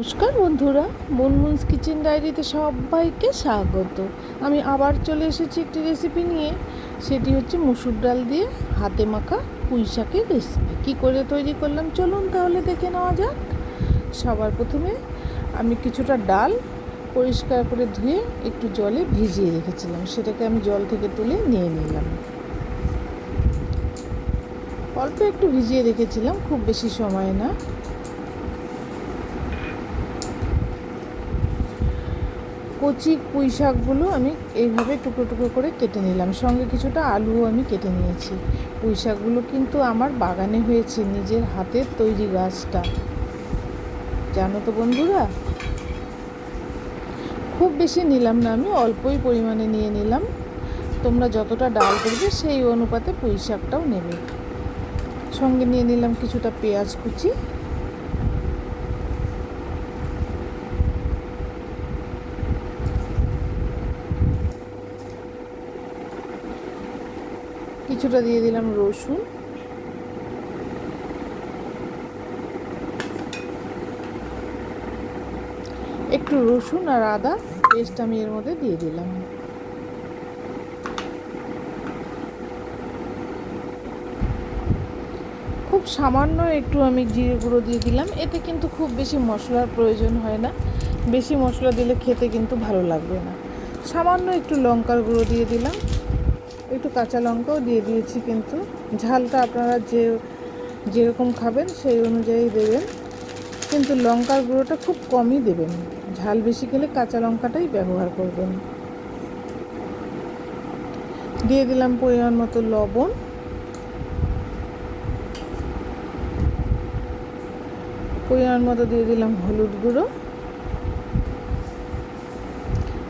নমস্কার বন্ধুরা, মুনমুনস কিচেন ডায়েরিতে সবাইকে স্বাগত। আমি আবার চলে এসেছি একটি রেসিপি নিয়ে। সেটি হচ্ছে মুসুর ডাল দিয়ে হাতে মাখা পুঁই শাকের রেসিপি কী করে তৈরি করলাম? চলুন তাহলে দেখে নেওয়া যাক। সবার প্রথমে আমি কিছুটা ডাল পরিষ্কার করে ধুয়ে একটু জলে ভিজিয়ে রেখেছিলাম। সেটাকে আমি জল থেকে তুলে নিয়ে নিলাম। অল্প একটু ভিজিয়ে রেখেছিলাম, খুব বেশি সময় না। কচি পুঁই শাকগুলো আমি এইভাবে টুকরো টুকরো করে কেটে নিলাম। সঙ্গে কিছুটা আলুও আমি কেটে নিয়েছি। পুঁই শাকগুলো কিন্তু আমার বাগানে হয়েছে, নিজের হাতের তৈরি গাছটা। জানো তো বন্ধুরা? খুব বেশি নিলাম না আমি, অল্পই পরিমাণে নিয়ে নিলাম। তোমরা যতটা ডাল করবে সেই অনুপাতে পুঁই শাকটাও নেবে। সঙ্গে নিয়ে নিলাম কিছুটা পেঁয়াজ কুচি। কিছুটা দিয়ে দিলাম রসুন। একটু রসুন আর আদা পেস্ট আমি এর মধ্যে দিয়ে দিলাম। খুব সামান্য একটু আমি জিরে গুঁড়ো দিয়ে দিলাম। এতে কিন্তু খুব বেশি মশলার প্রয়োজন হয় না। বেশি মশলা দিলে খেতে কিন্তু ভালো লাগবে না। সামান্য একটু লঙ্কার গুঁড়ো দিয়ে দিলাম। একটু কাঁচা লঙ্কাও দিয়ে দিয়েছি কিন্তু। ঝালটা আপনারা যে, যেরকম খাবেন সেই অনুযায়ী দেবেন। কিন্তু লঙ্কার গুঁড়োটা খুব কমই দেবেন। ঝাল বেশি খেলে কাঁচা লঙ্কাটাই ব্যবহার করবেন। দিয়ে দিলাম পরিমাণ মতো লবণ। পরিমাণ মতো দিয়ে দিলাম হলুদ গুঁড়ো।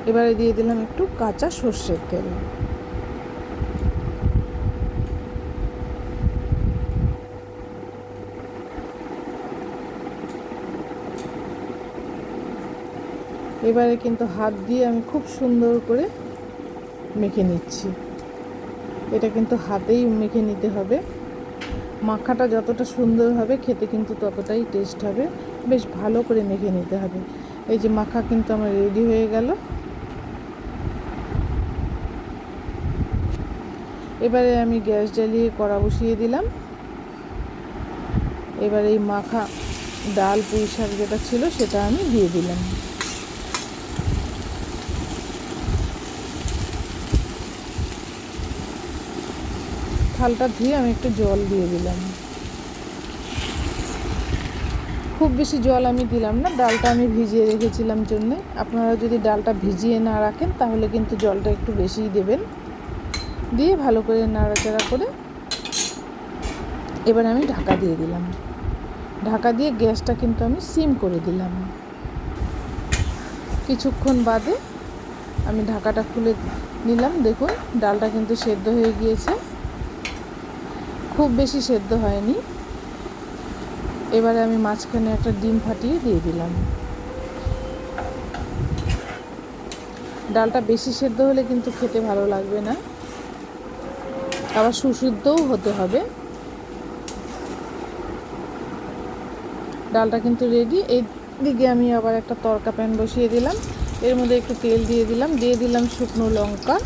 এবারে দিয়ে দিলাম একটু কাঁচা সর্ষের তেল। এবারে কিন্তু হাত দিয়ে আমি খুব সুন্দর করে মেখে নিচ্ছি। এটা কিন্তু হাতেই মেখে নিতে হবে। মাখাটা যতটা সুন্দর হবে, খেতে কিন্তু ততটাই টেস্ট হবে। বেশ ভালো করে মেখে নিতে হবে। এই যে মাখা কিন্তু আমার রেডি হয়ে গেল। এবারে আমি গ্যাস জ্বালিয়ে কড়া বসিয়ে দিলাম। এবার এই মাখা ডাল পুঁই শাক যেটা ছিল, সেটা আমি দিয়ে দিলাম। থালটা ধুয়ে আমি একটু জল দিয়ে দিলাম। খুব বেশি জল আমি দিলাম না, ডালটা আমি ভিজিয়ে রেখেছিলাম জন্যে। আপনারা যদি ডালটা ভিজিয়ে না রাখেন, তাহলে কিন্তু জলটা একটু বেশিই দেবেন। দিয়ে ভালো করে নাড়াচাড়া করে এবার আমি ঢাকা দিয়ে দিলাম। ঢাকা দিয়ে গ্যাসটা কিন্তু আমি সিম করে দিলাম। কিছুক্ষণ বাদে আমি ঢাকাটা খুলে নিলাম। দেখুন, ডালটা কিন্তু সেদ্ধ হয়ে গিয়েছে। খুব বেশি সেদ্ধ হয়নি। এবারে আমি মাঝখানে একটা ডিম ফাটিয়ে দিয়ে দিলাম। ডালটা বেশি সেদ্ধ হলে কিন্তু খেতে ভালো লাগবে না। আবার সুসিদ্ধও হতে হবে। ডালটা কিন্তু রেডি এই দিকে আমি আবার একটা তরকা প্যান বসিয়ে দিলাম। এর মধ্যে একটু তেল দিয়ে দিলাম। দিয়ে দিলাম শুকনো লঙ্কা।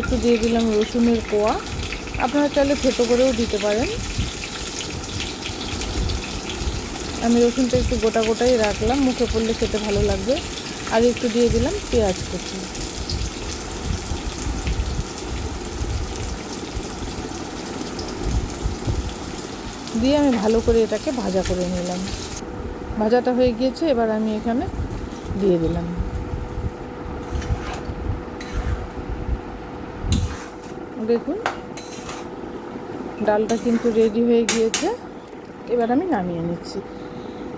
একটু দিয়ে দিলাম রসুনের কোয়া। আপনারা চাইলে থেতো করেও দিতে পারেন। আমি রসুনটা একটু গোটা গোটাই রাখলাম, মুখে পড়লে খেতে ভালো লাগবে। আর একটু দিয়ে দিলাম, পেঁয়াজ কুচি। দিয়ে আমি ভালো করে এটাকে ভাজা করে নিলাম। ভাজাটা হয়ে গিয়েছে, এবার আমি এখানে দিয়ে দিলাম। দেখুন ডালটা কিন্তু রেডি হয়ে গিয়েছে। এবার আমি নামিয়ে নিচ্ছি।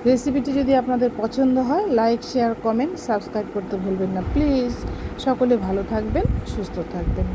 রেসিপিটি যদি আপনাদের পছন্দ হয় লাইক শেয়ার কমেন্ট সাবস্ক্রাইব করতে ভুলবেন না। প্লিজ সকলে ভালো থাকবেন, সুস্থ থাকবেন।